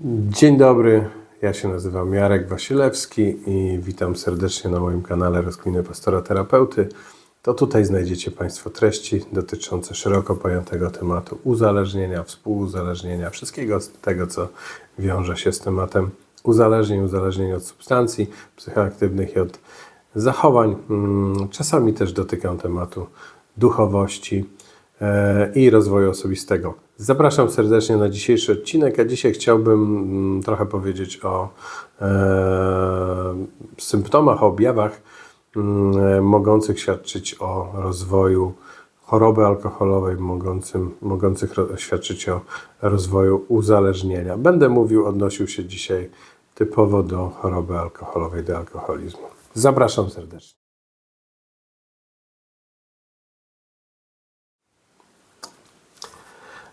Dzień dobry, ja się nazywam Jarek Wasilewski i witam serdecznie na moim kanale Rozkminy Pastora Terapeuty. To tutaj znajdziecie Państwo treści dotyczące szeroko pojętego tematu uzależnienia, współuzależnienia, wszystkiego tego, co wiąże się z tematem uzależnień, uzależnień od substancji psychoaktywnych i od zachowań. Mm, Czasami też dotykam tematu duchowości e, i rozwoju osobistego. Zapraszam serdecznie na dzisiejszy odcinek, a dzisiaj chciałbym mm, trochę powiedzieć o e, symptomach, o objawach mm, e, mogących świadczyć o rozwoju choroby alkoholowej, mogącym, mogących świadczyć o rozwoju uzależnienia. Będę mówił, odnosił się dzisiaj typowo do choroby alkoholowej, do alkoholizmu. Zapraszam serdecznie.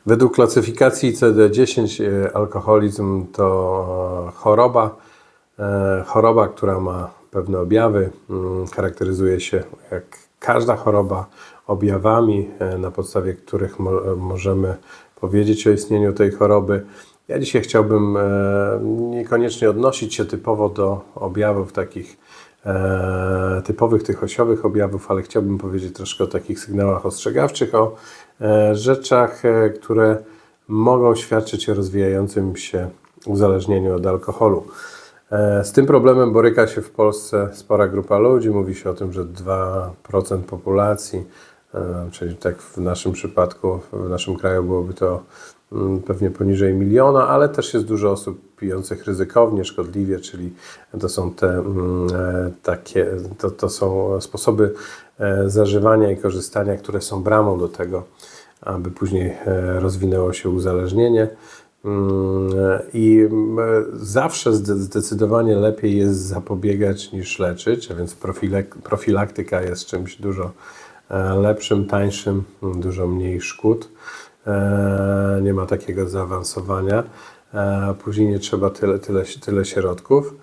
Według klasyfikacji CD10 e, alkoholizm to choroba, e, choroba, która ma pewne objawy, mm, charakteryzuje się jak każda choroba objawami, e, na podstawie których mo możemy powiedzieć o istnieniu tej choroby. Ja dzisiaj chciałbym niekoniecznie odnosić się typowo do objawów takich e, typowych, tych osiowych objawów, ale chciałbym powiedzieć troszkę o takich sygnałach ostrzegawczych, o e, rzeczach, e, które mogą świadczyć o rozwijającym się uzależnieniu od alkoholu. E, Z tym problemem boryka się w Polsce spora grupa ludzi. Mówi się o tym, że 2% populacji, e, czyli tak w naszym przypadku, w naszym kraju byłoby to mm, pewnie poniżej miliona, ale też jest dużo osób pijących ryzykownie, szkodliwie, czyli to są te mm, e, takie, to, to są sposoby e, zażywania i korzystania, które są bramą do tego, aby później e, rozwinęło się uzależnienie. Mm, I mm, zawsze zde- zdecydowanie lepiej jest zapobiegać niż leczyć, a więc profilaktyka jest czymś dużo e, lepszym, tańszym, mm, dużo mniej szkód. E, Nie ma takiego zaawansowania. E, Później nie trzeba tyle, tyle, tyle środków.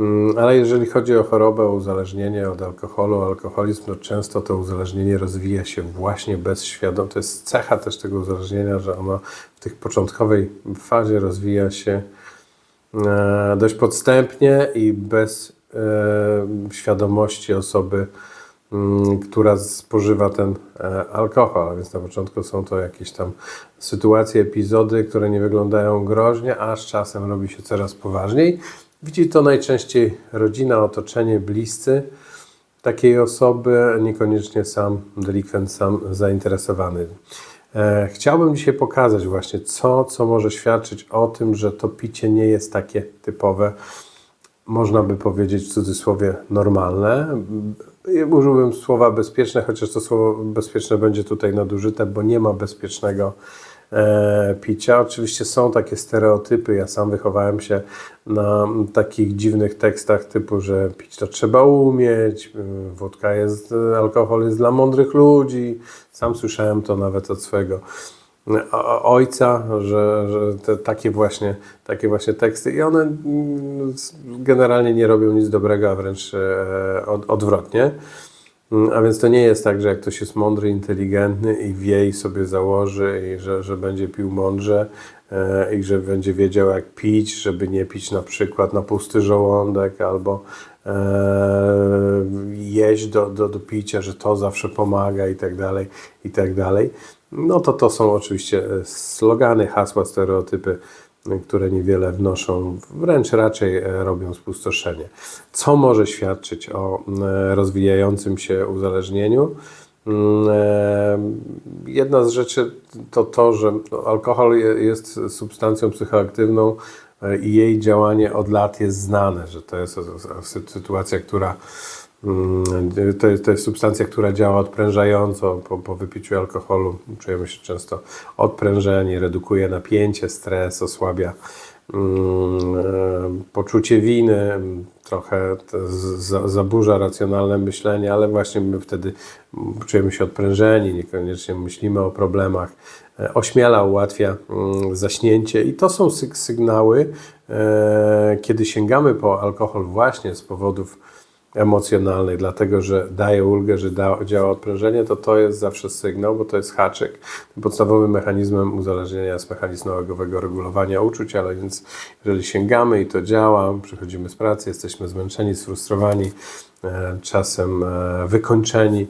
Mm, Ale jeżeli chodzi o chorobę, uzależnienie od alkoholu, alkoholizm, to często to uzależnienie rozwija się właśnie bez świadomości. To jest cecha też tego uzależnienia, że ono w tych początkowej fazie rozwija się e, dość podstępnie i bez e, świadomości osoby, mm, która spożywa ten e, alkohol. Więc na początku są to jakieś tam sytuacje, epizody, które nie wyglądają groźnie, a z czasem robi się coraz poważniej. Widzi to najczęściej rodzina, otoczenie, bliscy takiej osoby, niekoniecznie sam delikwent, sam zainteresowany. E, Chciałbym dzisiaj pokazać właśnie, co, co może świadczyć o tym, że to picie nie jest takie typowe, można by powiedzieć w cudzysłowie normalne. Użyłbym słowa bezpieczne, chociaż to słowo bezpieczne będzie tutaj nadużyte, bo nie ma bezpiecznego picia. Oczywiście są takie stereotypy. Ja sam wychowałem się na takich dziwnych tekstach typu, że pić to trzeba umieć, y, wódka jest, alkohol jest dla mądrych ludzi. Sam słyszałem to nawet od swojego o- ojca, że, że te, takie, właśnie, takie właśnie teksty i one mm, generalnie nie robią nic dobrego, a wręcz e, od, odwrotnie. Mm, A więc to nie jest tak, że jak ktoś jest mądry, inteligentny i wie i sobie założy, i że, że będzie pił mądrze e, i że będzie wiedział jak pić, żeby nie pić na przykład na pusty żołądek albo e, jeść do, do, do picia, że to zawsze pomaga i tak dalej, i tak dalej. No to to są oczywiście e, slogany, hasła, stereotypy, które niewiele wnoszą, wręcz raczej e, robią spustoszenie. Co może świadczyć o e, rozwijającym się uzależnieniu? Mm, e, Jedna z rzeczy to to, że no, alkohol je- jest substancją psychoaktywną i jej działanie od lat jest znane, że to jest sy- sytuacja, która to jest, to jest substancja, która działa odprężająco. Po, po wypiciu alkoholu czujemy się często odprężeni, redukuje napięcie, stres, osłabia mm, e, poczucie winy, trochę zaburza racjonalne myślenie, ale właśnie my wtedy mm, czujemy się odprężeni, niekoniecznie myślimy o problemach. E, Ośmiela, ułatwia mm, zaśnięcie i to są syg- sygnały, e, kiedy sięgamy po alkohol właśnie z powodów emocjonalnej, dlatego że daje ulgę, że da, działa odprężenie, to to jest zawsze sygnał, bo to jest haczyk. Podstawowym mechanizmem uzależnienia jest mechanizm nałogowego regulowania uczuć, ale więc jeżeli sięgamy i to działa, przychodzimy z pracy, jesteśmy zmęczeni, sfrustrowani, e, czasem e, wykończeni,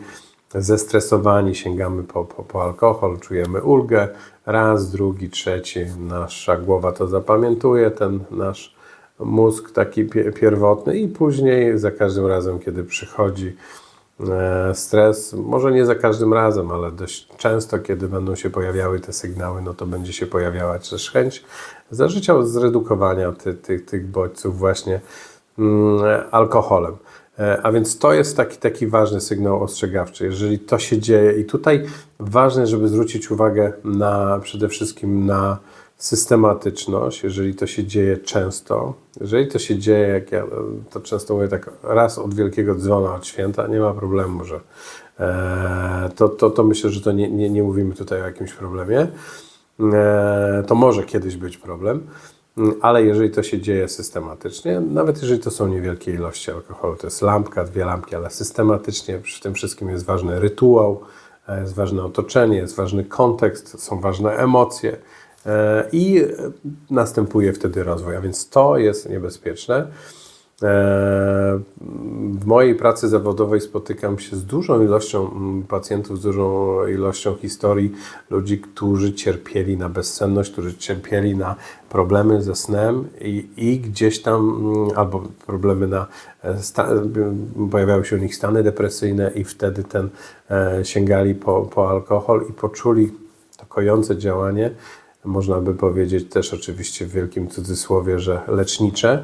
zestresowani, sięgamy po, po, po alkohol, czujemy ulgę, raz, drugi, trzeci, nasza głowa to zapamiętuje, ten nasz mózg taki pie- pierwotny i później za każdym razem, kiedy przychodzi e, stres, może nie za każdym razem, ale dość często, kiedy będą się pojawiały te sygnały, no to będzie się pojawiała też chęć zażycia zredukowania ty, ty, tych bodźców właśnie mm, alkoholem. E, A więc to jest taki, taki ważny sygnał ostrzegawczy. Jeżeli to się dzieje, i tutaj ważne, żeby zwrócić uwagę na przede wszystkim na systematyczność, jeżeli to się dzieje często, jeżeli to się dzieje, jak ja to często mówię tak, raz od wielkiego dzwona od święta, nie ma problemu, że e, to, to, to myślę, że to nie, nie, nie mówimy tutaj o jakimś problemie. E, to może kiedyś być problem, ale jeżeli to się dzieje systematycznie, nawet jeżeli to są niewielkie ilości alkoholu, to jest lampka, dwie lampki, ale systematycznie przy tym wszystkim jest ważny rytuał, e, jest ważne otoczenie, jest ważny kontekst, są ważne emocje i e, następuje wtedy rozwój, a więc to jest niebezpieczne. E, W mojej pracy zawodowej spotykam się z dużą ilością mm, pacjentów, z dużą ilością historii ludzi, którzy cierpieli na bezsenność, którzy cierpieli na problemy ze snem i, i gdzieś tam, mm, albo problemy na, e, pojawiały się u nich stany depresyjne i wtedy ten sięgali po, po alkohol i poczuli to kojące działanie, można by powiedzieć też oczywiście w wielkim cudzysłowie, że lecznicze,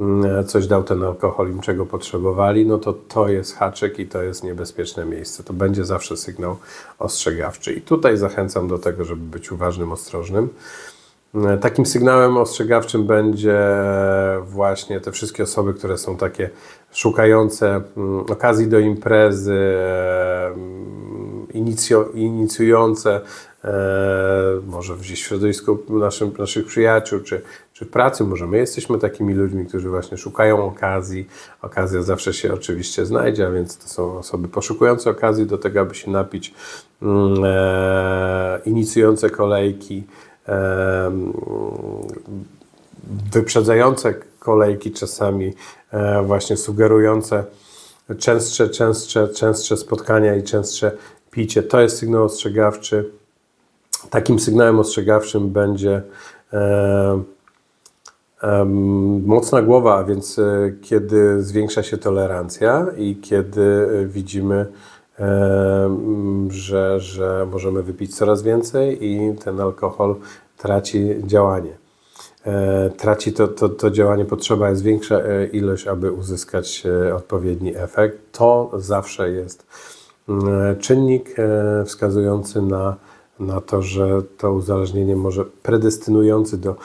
mm, coś dał ten alkohol im, czego potrzebowali, no to to jest haczyk i to jest niebezpieczne miejsce. To będzie zawsze sygnał ostrzegawczy. I tutaj zachęcam do tego, żeby być uważnym, ostrożnym. Mm, Takim sygnałem ostrzegawczym będzie właśnie te wszystkie osoby, które są takie szukające mm, okazji do imprezy, inicjo, inicjujące e, może gdzieś w środowisku naszym, naszych przyjaciół, czy, czy w pracy, może my jesteśmy takimi ludźmi, którzy właśnie szukają okazji. Okazja zawsze się oczywiście znajdzie, a więc to są osoby poszukujące okazji do tego, aby się napić, mm, e, inicjujące kolejki, e, wyprzedzające kolejki czasami, e, właśnie sugerujące częstsze, częstsze, częstsze spotkania i częstsze picie. To jest sygnał ostrzegawczy. Takim sygnałem ostrzegawczym będzie e, em, mocna głowa, a więc e, kiedy zwiększa się tolerancja i kiedy e, widzimy, em, że, że możemy wypić coraz więcej i ten alkohol traci działanie. E, traci to, to, to działanie, potrzeba jest większa e, ilość, aby uzyskać e, odpowiedni efekt. To zawsze jest czynnik e, wskazujący na, na to, że to uzależnienie może predestynujący do,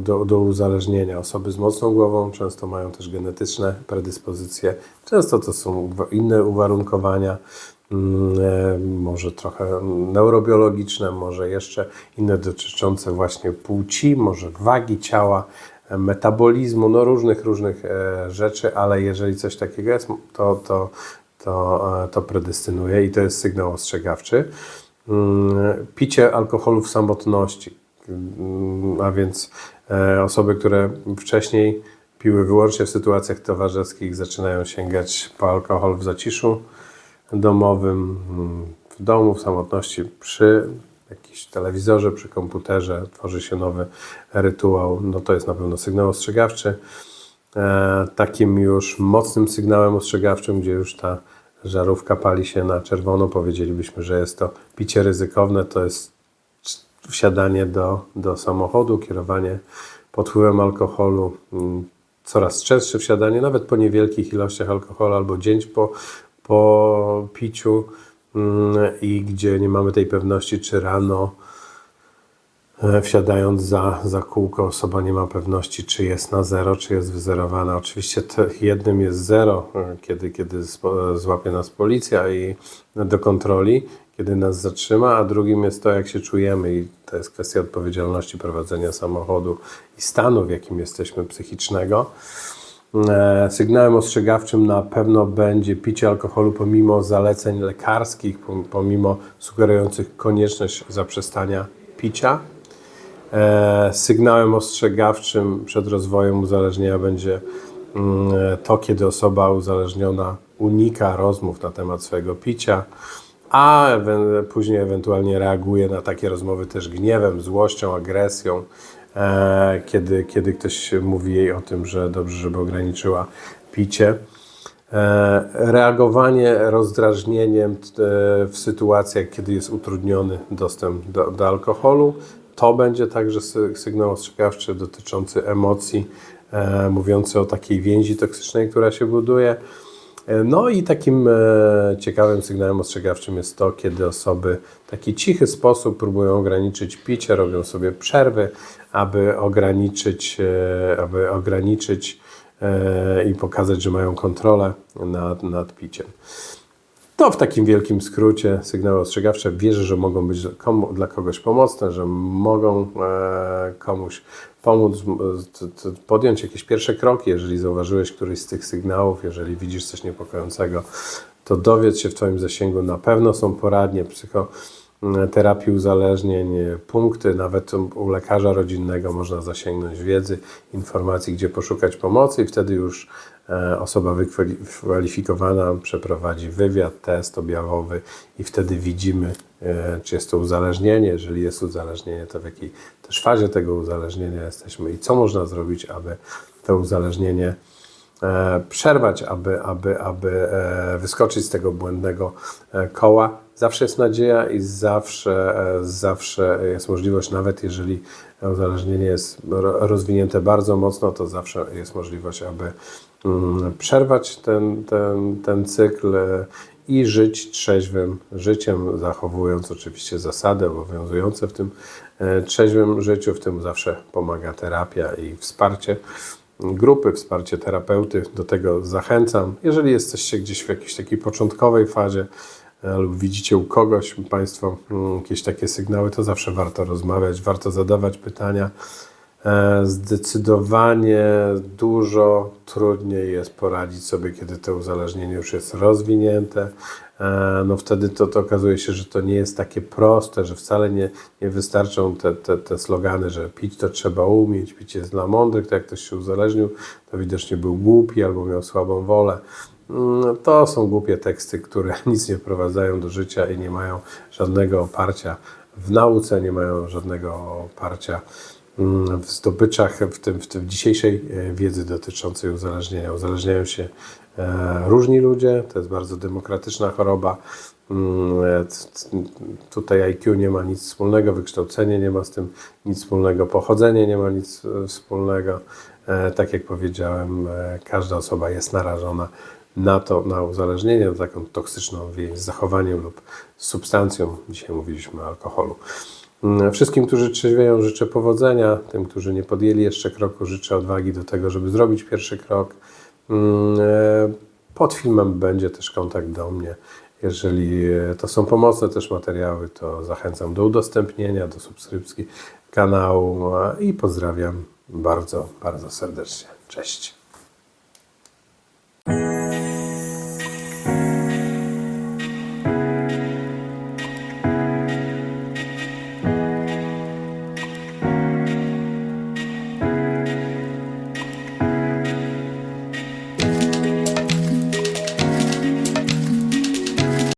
do, do uzależnienia. Osoby z mocną głową często mają też genetyczne predyspozycje, często to są inne uwarunkowania, mm, e, może trochę neurobiologiczne, może jeszcze inne dotyczące właśnie płci, może wagi ciała, e, metabolizmu, no różnych, różnych e, rzeczy, ale jeżeli coś takiego jest, to, to, to, e, to predestynuje i to jest sygnał ostrzegawczy. Mm, Picie alkoholu w samotności, Mm, a więc e, osoby, które wcześniej piły wyłącznie w sytuacjach towarzyskich, zaczynają sięgać po alkohol w zaciszu domowym, mm, w domu, w samotności, przy jakimś telewizorze, przy komputerze, tworzy się nowy rytuał, no to jest na pewno sygnał ostrzegawczy. E, takim już mocnym sygnałem ostrzegawczym, gdzie już ta żarówka pali się na czerwono, powiedzielibyśmy, że jest to picie ryzykowne, to jest wsiadanie do, do samochodu, kierowanie pod wpływem alkoholu, mm, coraz częstsze wsiadanie, nawet po niewielkich ilościach alkoholu albo dzień po, po piciu mm, i gdzie nie mamy tej pewności, czy rano wsiadając za, za kółko osoba nie ma pewności, czy jest na zero, czy jest wyzerowana. Oczywiście jednym jest zero, e, kiedy, kiedy złapie nas policja i do kontroli, kiedy nas zatrzyma, a drugim jest to, jak się czujemy i to jest kwestia odpowiedzialności prowadzenia samochodu i stanu, w jakim jesteśmy psychicznego. E, Sygnałem ostrzegawczym na pewno będzie picie alkoholu pomimo zaleceń lekarskich, pom- pomimo sugerujących konieczność zaprzestania picia. E, Sygnałem ostrzegawczym przed rozwojem uzależnienia będzie mm, to, kiedy osoba uzależniona unika rozmów na temat swojego picia, a później ewentualnie reaguje na takie rozmowy też gniewem, złością, agresją, e, kiedy, kiedy ktoś mówi jej o tym, że dobrze, żeby ograniczyła picie. E, Reagowanie rozdrażnieniem e, w sytuacjach, kiedy jest utrudniony dostęp do, do alkoholu, to będzie także sy- sygnał ostrzegawczy dotyczący emocji, e, mówiący o takiej więzi toksycznej, która się buduje. E, No i takim e, ciekawym sygnałem ostrzegawczym jest to, kiedy osoby w taki cichy sposób próbują ograniczyć picie, robią sobie przerwy, aby ograniczyć, e, aby ograniczyć i pokazać, że mają kontrolę nad, nad piciem. To w takim wielkim skrócie sygnały ostrzegawcze. Wierzę, że mogą być dla kogoś pomocne, że mogą e, komuś pomóc podjąć jakieś pierwsze kroki. Jeżeli zauważyłeś któryś z tych sygnałów, jeżeli widzisz coś niepokojącego, to dowiedz się w Twoim zasięgu. Na pewno są poradnie psychoterapii uzależnień, punkty, nawet u lekarza rodzinnego można zasięgnąć wiedzy, informacji, gdzie poszukać pomocy i wtedy już e, osoba wykwalifikowana przeprowadzi wywiad, test objawowy i wtedy widzimy, e, czy jest to uzależnienie. Jeżeli jest uzależnienie, to w jakiej też fazie tego uzależnienia jesteśmy i co można zrobić, aby to uzależnienie przerwać, aby, aby, aby e, wyskoczyć z tego błędnego e, koła. Zawsze jest nadzieja i zawsze, e, zawsze jest możliwość, nawet jeżeli uzależnienie jest ro- rozwinięte bardzo mocno, to zawsze jest możliwość, aby mm, przerwać ten, ten, ten cykl e, i żyć trzeźwym życiem, zachowując oczywiście zasady obowiązujące w tym e, trzeźwym życiu. W tym zawsze pomaga terapia i wsparcie grupy, wsparcie terapeuty. Do tego zachęcam. Jeżeli jesteście gdzieś w jakiejś takiej początkowej fazie e, lub widzicie u kogoś Państwo mm, jakieś takie sygnały, to zawsze warto rozmawiać, warto zadawać pytania. E, Zdecydowanie dużo trudniej jest poradzić sobie, kiedy to uzależnienie już jest rozwinięte. E, No wtedy to, to okazuje się, że to nie jest takie proste, że wcale nie, nie wystarczą te, te, te slogany, że pić to trzeba umieć, pić jest dla mądrych, to jak ktoś się uzależnił, to widocznie był głupi albo miał słabą wolę. Mm, To są głupie teksty, które nic nie wprowadzają do życia i nie mają żadnego oparcia w nauce, nie mają żadnego oparcia w zdobyczach, w tym, w tym dzisiejszej e, wiedzy dotyczącej uzależnienia. Uzależniają się e, różni ludzie, to jest bardzo demokratyczna choroba. Mm, e, Tutaj IQ nie ma nic wspólnego, wykształcenie nie ma z tym nic wspólnego, pochodzenie nie ma nic wspólnego. Tak jak powiedziałem, każda osoba jest narażona na to, na uzależnienie, na taką toksyczną więź z zachowaniem lub substancją. Dzisiaj mówiliśmy o alkoholu. Mm, Wszystkim, którzy trzeźwieją, życzę powodzenia. Tym, którzy nie podjęli jeszcze kroku, życzę odwagi do tego, żeby zrobić pierwszy krok. Mm, e, Pod filmem będzie też kontakt do mnie. Jeżeli e, to są pomocne też materiały, to zachęcam do udostępnienia, do subskrypcji kanału i pozdrawiam bardzo, bardzo serdecznie. Cześć.